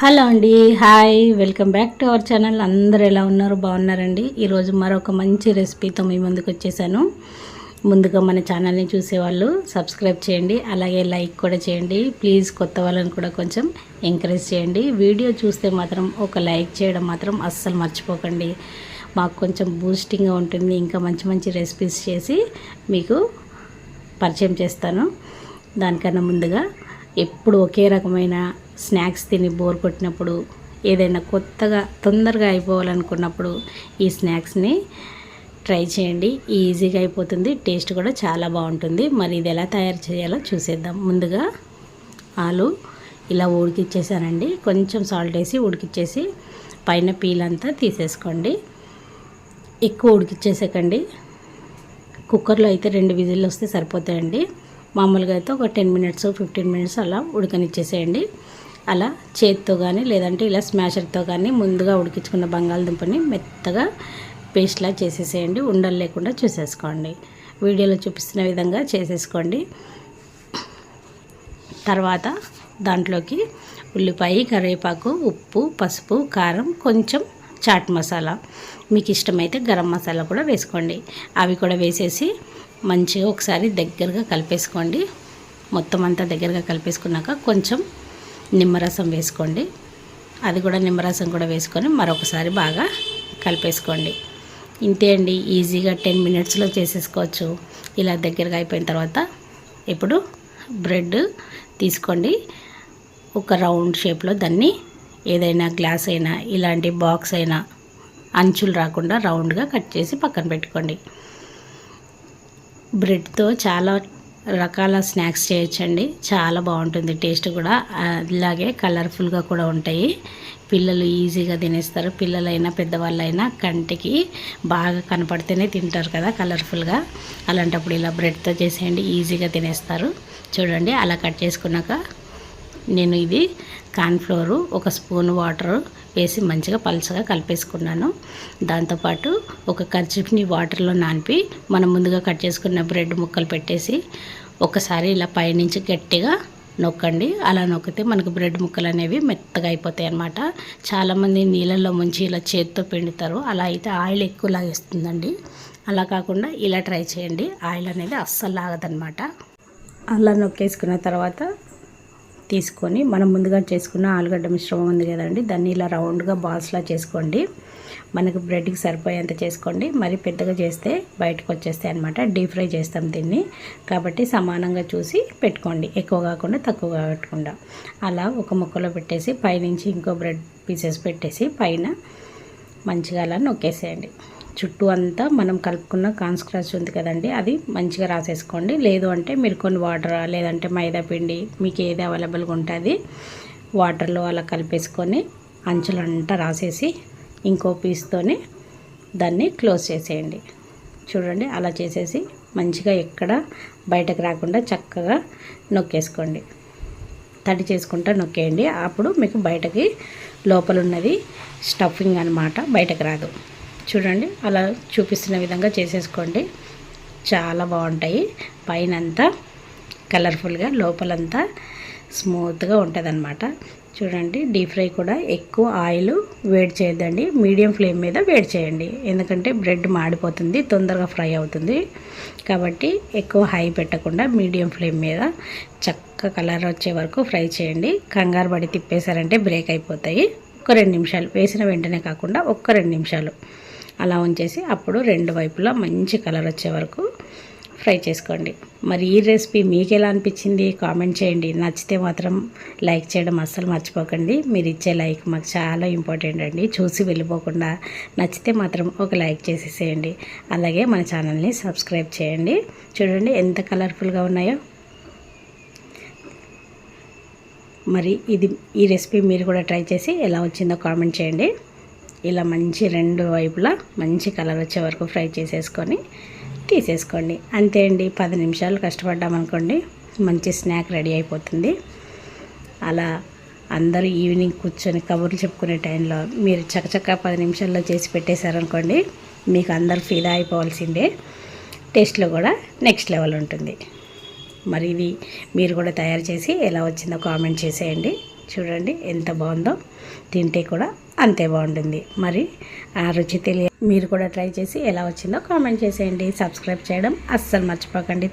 Hello అండి hi welcome back to our channel. అందరు ఎలా ఉన్నారు? బాగున్నారండి? ఈరోజు మరొక మంచి రెసిపీతో మీ ముందుకు వచ్చేసాను. ముందుగా మన ఛానల్ని చూసేవాళ్ళు సబ్స్క్రైబ్ చేయండి అలాగే లైక్ కూడా చేయండి. ప్లీజ్ కొత్త వాళ్ళని కూడా కొంచెం ఎంకరేజ్ చేయండి. వీడియో చూస్తే మాత్రం ఒక లైక్ చేయడం మాత్రం అస్సలు మర్చిపోకండి. మాకు కొంచెం బూస్టింగ్గా ఉంటుంది. ఇంకా మంచి మంచి రెసిపీస్ చేసి మీకు పరిచయం చేస్తాను. దానికన్నా ముందుగా ఎప్పుడు ఒకే రకమైన స్నాక్స్ తిని బోర్ కొట్టినప్పుడు ఏదైనా కొత్తగా తొందరగా అయిపోవాలనుకున్నప్పుడు ఈ స్నాక్స్ని ట్రై చేయండి. ఈజీగా అయిపోతుంది. టేస్ట్ కూడా చాలా బాగుంటుంది. మరి ఇది ఎలా తయారు చేయాలో చూసేద్దాం. ముందుగా ఆలు ఇలా ఉడికిచ్చేసానండి. కొంచెం సాల్ట్ వేసి ఉడికిచ్చేసి పైన పీల్ అంతా తీసేసుకోండి. ఎక్కువ ఉడికిచ్చేసేకండి. కుక్కర్లో అయితే రెండు విజిల్లు వస్తే సరిపోతాయండి. మామూలుగా అయితే ఒక టెన్ మినిట్స్ ఫిఫ్టీన్ మినిట్స్ అలా ఉడకనిచ్చేసేయండి. అలా చేతితో కానీ లేదంటే ఇలా స్మాషర్తో కానీ ముందుగా ఉడికించుకున్న బంగాళదుంపని మెత్తగా పేస్ట్లా చేసేసేయండి. ఉండలు లేకుండా చూసేసుకోండి. వీడియోలో చూపిస్తున్న విధంగా చేసేసుకోండి. తర్వాత దాంట్లోకి ఉల్లిపాయ కరివేపాకు ఉప్పు పసుపు కారం కొంచెం చాట్ మసాలా. మీకు ఇష్టమైతే గరం మసాలా కూడా వేసుకోండి. అవి కూడా వేసేసి మంచిగా ఒకసారి దగ్గరగా కలిపేసుకోండి. మొత్తం అంతా దగ్గరగా కలిపేసుకున్నాక కొంచెం నిమ్మరసం వేసుకోండి. అది కూడా నిమ్మరసం కూడా వేసుకొని మరొకసారి బాగా కలిపేసుకోండి. ఇంతే అండి ఈజీగా టెన్ మినిట్స్లో చేసేసుకోవచ్చు. ఇలా దగ్గరగా అయిపోయిన తర్వాత ఇప్పుడు బ్రెడ్ తీసుకోండి. ఒక రౌండ్ షేప్లో దాన్ని ఏదైనా గ్లాస్ అయినా ఇలాంటి బాక్స్ అయినా అంచులు రాకుండా రౌండ్గా కట్ చేసి పక్కన పెట్టుకోండి. బ్రెడ్తో చాలా రకాల స్నాక్స్ చేయొచ్చండి. చాలా బాగుంటుంది. టేస్ట్ కూడా అలాగే కలర్ఫుల్గా కూడా ఉంటాయి. పిల్లలు ఈజీగా తినేస్తారు. పిల్లలైనా పెద్దవాళ్ళైనా కంటికి బాగా కనపడితేనే తింటారు కదా కలర్ఫుల్గా. అలాంటప్పుడు ఇలా బ్రెడ్తో చేసేయండి. ఈజీగా తినేస్తారు. చూడండి అలా కట్ చేసుకున్నాక నేను ఇది కార్న్ఫ్లోరు ఒక స్పూన్ వాటర్ వేసి మంచిగా పలుచగా కలిపేసుకున్నాను. దాంతోపాటు ఒక కర్చిఫ్ని వాటర్లో నానిపి మనం ముందుగా కట్ చేసుకున్న బ్రెడ్ ముక్కలు పెట్టేసి ఒకసారి ఇలా పైనుంచి గట్టిగా నొక్కండి. అలా నొక్కితే మనకు బ్రెడ్ ముక్కలు అనేవి మెత్తగా అయిపోతాయి అన్నమాట. చాలామంది నీళ్ళల్లో ముంచి ఇలా చేతితో పిండుతారు. అలా అయితే ఆయిల్ ఎక్కువ లాగేస్తుందండి. అలా కాకుండా ఇలా ట్రై చేయండి. ఆయిల్ అనేది అస్సలు లాగదనమాట అలా నొక్కేసుకున్న తర్వాత తీసుకొని మనం ముందుగా చేసుకున్న ఆలుగడ్డ మిశ్రమం ఉంది కదండి దాన్ని ఇలా రౌండ్గా బాల్స్లా చేసుకోండి. మనకు బ్రెడ్కి సరిపోయేంత చేసుకోండి. మరి పెద్దగా చేస్తే బయటకు వచ్చేస్తాయి అనమాట డీప్ ఫ్రై చేస్తాం దీన్ని. కాబట్టి సమానంగా చూసి పెట్టుకోండి. ఎక్కువ కాకుండా తక్కువ కాకుండా. అలా ఒక ముక్కలో పెట్టేసి పైనుంచి ఇంకో బ్రెడ్ పీసెస్ పెట్టేసి పైన మంచిగా అలా నొక్కేసేయండి. చుట్టూ అంతా మనం కలుపుకున్న కాన్స్క్రాచ్ ఉంది కదండి అది మంచిగా రాసేసుకోండి. లేదు అంటే మీరు కొన్ని వాటర్ లేదంటే మైదా పిండి మీకు ఏది అవైలబుల్గా ఉంటుంది వాటర్లో అలా కలిపేసుకొని అంచులంతా రాసేసి ఇంకో పీస్తోని దాన్ని క్లోజ్ చేసేయండి. చూడండి అలా చేసేసి మంచిగా ఎక్కడ బయటకు రాకుండా చక్కగా నొక్కేసుకోండి. తడి చేసుకుంటా నొక్కేయండి. అప్పుడు మీకు బయటకి లోపల ఉన్నది స్టఫింగ్ అనమాట బయటకు రాదు. చూడండి అలా చూపిస్తున్న విధంగా చేసేసుకోండి. చాలా బాగుంటాయి. పైన అంతా కలర్ఫుల్గా లోపలంతా స్మూత్గా ఉంటుంది అనమాట చూడండి డీప్ ఫ్రై కూడా ఎక్కువ ఆయిల్ వేడి చేయొద్దండి. మీడియం ఫ్లేమ్ మీద వేడి చేయండి. ఎందుకంటే బ్రెడ్ మాడిపోతుంది తొందరగా ఫ్రై అవుతుంది. కాబట్టి ఎక్కువ హై పెట్టకుండా మీడియం ఫ్లేమ్ మీద చక్క కలర్ వచ్చే వరకు ఫ్రై చేయండి. కంగారు పడి తిప్పేశారంటే బ్రేక్ అయిపోతాయి. ఒక రెండు నిమిషాలు వేసిన వెంటనే కాకుండా ఒక్క రెండు నిమిషాలు. అలా ఉంచేసి అప్పుడు రెండు వైపులా మంచి కలర్ వచ్చే వరకు ఫ్రై చేసుకోండి. మరి ఈ రెసిపీ మీకు ఎలా అనిపించింది? కామెంట్ చేయండి. నచ్చితే మాత్రం లైక్ చేయడం అస్సలు మర్చిపోకండి. మీరు ఇచ్చే లైక్ మాకు చాలా ఇంపార్టెంట్ అండి. చూసి వెళ్ళిపోకుండా నచ్చితే మాత్రం ఒక లైక్ చేసేసేయండి. అలాగే మన ఛానల్ని సబ్స్క్రైబ్ చేయండి. చూడండి ఎంత కలర్ఫుల్గా ఉన్నాయో. మరి ఇది ఈ రెసిపీ మీరు కూడా ట్రై చేసి ఎలా వచ్చిందో కామెంట్ చేయండి. ఇలా మంచి రెండు వైపులా మంచి కలర్ వచ్చే వరకు ఫ్రై చేసేసుకొని తీసేసుకోండి. అంతే అండి పది నిమిషాలు కష్టపడ్డామనుకోండి మంచి స్నాక్ రెడీ అయిపోతుంది. అలా అందరూ ఈవినింగ్ కూర్చొని కబుర్లు చెప్పుకునే టైంలో మీరు చకచక్క పది నిమిషాల్లో చేసి పెట్టేశారనుకోండి మీకు అందరు ఫీదా అయిపోవాల్సిందే. టేస్ట్లో కూడా నెక్స్ట్ లెవెల్ ఉంటుంది. మరి ఇది మీరు కూడా తయారు చేసి ఎలా వచ్చిందో కామెంట్ చేసేయండి. చూడండి ఎంత బాగుందో తింటే కూడా అంతే బాగుంటుంది. మరి ఆ రుచి తెలియ మీరు కూడా ట్రై చేసి ఎలా వచ్చిందో కామెంట్ చేసేయండి. సబ్స్క్రైబ్ చేయడం అస్సలు మర్చిపోకండి.